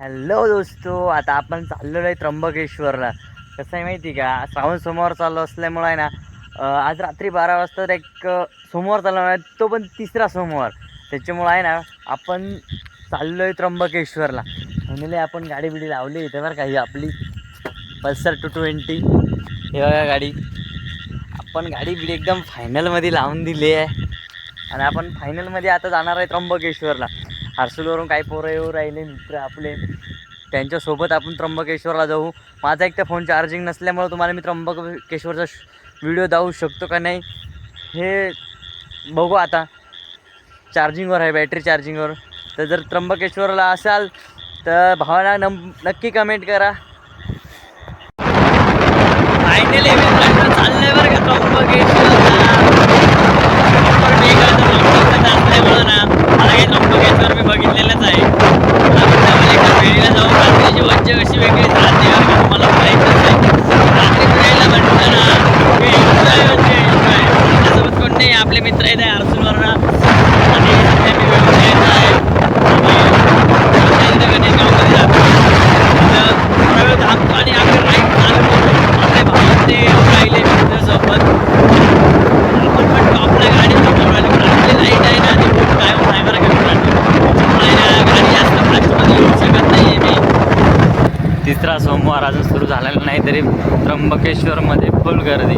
Hello दोस्तो आता आपण चाललेलो आहे त्र्यंबकेश्वरला. कसं आहे माहिती का? श्रावण सोमवार चालू असल्यामुळं आहे ना आज रात्री बारा वाजता एक सोमवार चालू आहे तो पण तिसरा सोमवार. त्याच्यामुळं आहे ना आपण चाललो आहे त्र्यंबकेश्वरला. म्हणले आपण गाडी बिडी लावली इथे बरं का ही आपली पल्सर टू ट्वेंटी. हे बघा गाडी. आपण गाडी बिडी एकदम फायनलमध्ये लावून दिली आहे. आणि आपण फायनलमध्ये आता जाणार आहे त्र्यंबकेश्वरला. हर्सुलवरून काही पोरं येऊ राहिले मित्र आपले. त्यांच्यासोबत आपण त्र्यंबकेश्वरला जाऊ. माझा एक तर फोन चार्जिंग नसल्यामुळं तुम्हाला मी त्र्यंबकेश्वरचा व्हिडिओ दावू शकतो का नाही हे बघू आता. चार्जिंगवर आहे बॅटरी चार्जिंगवर तर जर त्र्यंबकेश्वरला असाल तर भावाला नम नक्की कमेंट करा. फायनली चाललंय बरं का त्र्यंबकेश्वरला मी कळतं त्र्यंबकेश्वर असल्यामुळं ना मला काही त्र्यंबकेश्वर मी बघितलेलंच आहे आपण त्यामुळे एका फेरीला जाऊन रात्रीची मज्जा कशी वेगळीच राहते बरं का तुम्हाला माहीतच आहे रात्री फिरायला म्हटलं ना की enjoy म्हणजे enjoy. माझ्यासोबत कोण नाही आपले मित्र आहेत अर्जुनवर ना आणि सध्या मी व्यवसायात आहे आणि आमच्या इथं गणेशगावमध्ये जातो तर थोडा वेळ थांबतो आणि आम्ही राईड चालू करतो आपले भाऊ ते राहिले मित्रासोबत आपण पण टॉपला गाडी चालवतो आणि पण आपली लाइट आहे ना ती खूप काय नाही बरं का मित्रांनो त्यामुळे ना गाडी जास्त फास्टमध्ये येऊ शकत नाही आहे मी तिसरा सोमवार अजून सुरू झालेला नाही तरी त्र्यंबकेश्वरमध्ये फुल गर्दी.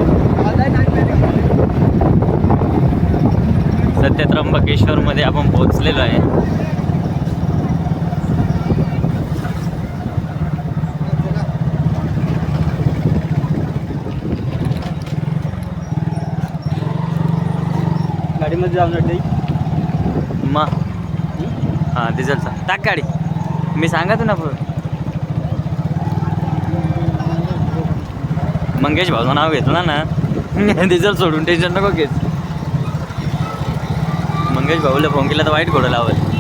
सध्या त्र्यंबकेश्वरमध्ये आपण पोहोचलेलो आहे. गाडीमध्ये जाऊन मग हां डिझेलचा टाक गाडी. मी सांगतो ना पुढं मंगेश भाऊचं नाव घेतलं ना डिझेल सोडून टेन्शन नको घेत. मंगेश भाऊला फोन केला तर वाईट घोडं लावत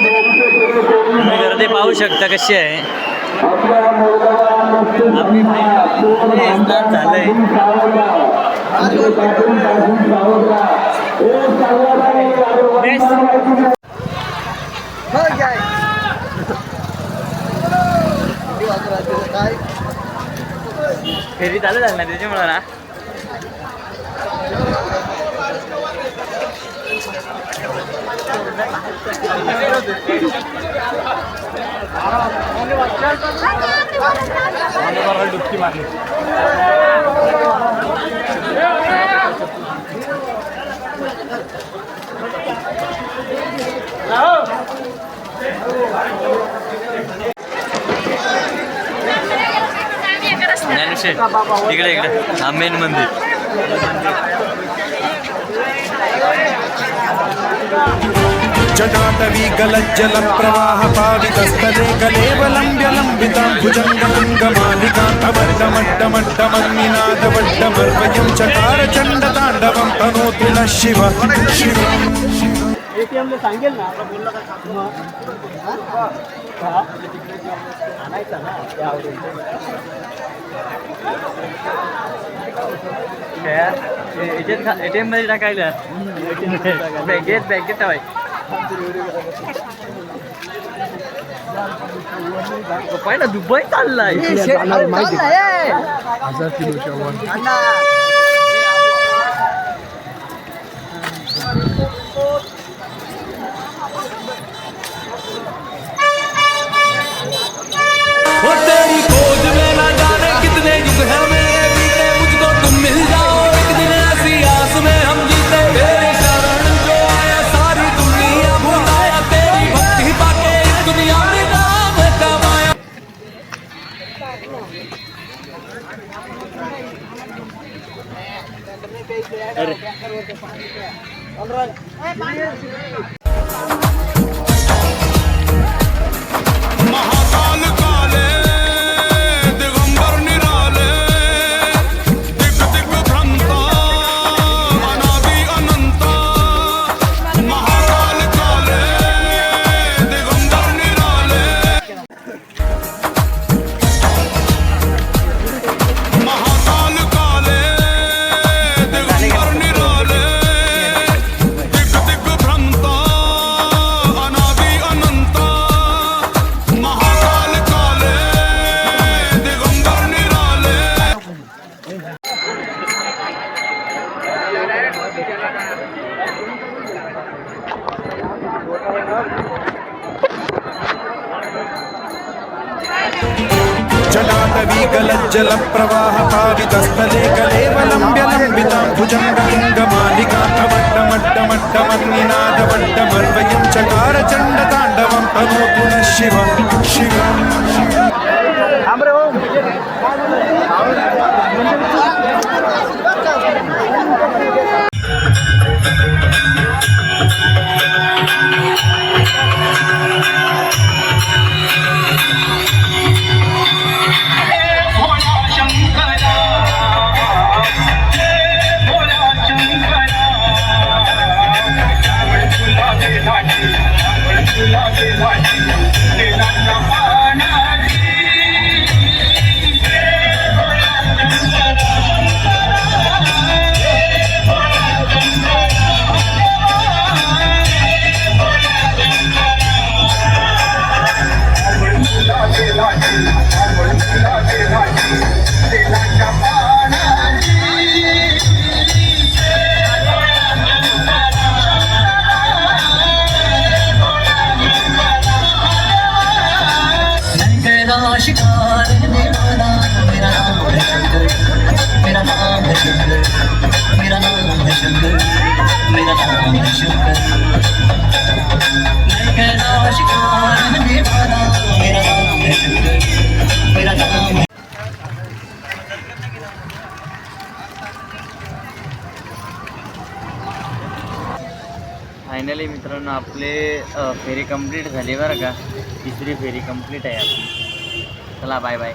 तुम्ही गर्दी पाहू शकता कशी आहे. आपली झालंय फेरी चालू झाली ना त्याच्यामुळं ना. डुबकी मारली ज्ञानेश्वर इकडे इकडे हा मेन मंदिर జటాటవీ గలజ్జల ప్రవాహ పావితస్తరే కలేవలంబ్యలంబితాం భుజంగలింగమాలికాంతమడ్డమడ్డమడ్డమన్నినాథవడ్డమర్వయం చకార చండ తాండవం తనోతు శివ. శివ. एटीएमला सांगेल ना आता बोलला का हा? आणायचा ना त्या आवडीचं. ए टी एम मध्ये टाकायला बँकेत बँकेत ठेवाय पहिला दुबई चाललाय हो ಬರ್ರಿ जटाटवीकलज्जलप्रवाहपावितस्थले कलेवलम्ब्य लम्बितां भुजङ्गलिङ्गमालिकाभट्टमट्टमट्टमन्निनादवट्टमर्वयं फायनली मित्रांनो आपले फेरी कंप्लीट झाली बरं का. तिसरी फेरी कंप्लीट आहे आपली. चला बाय बाय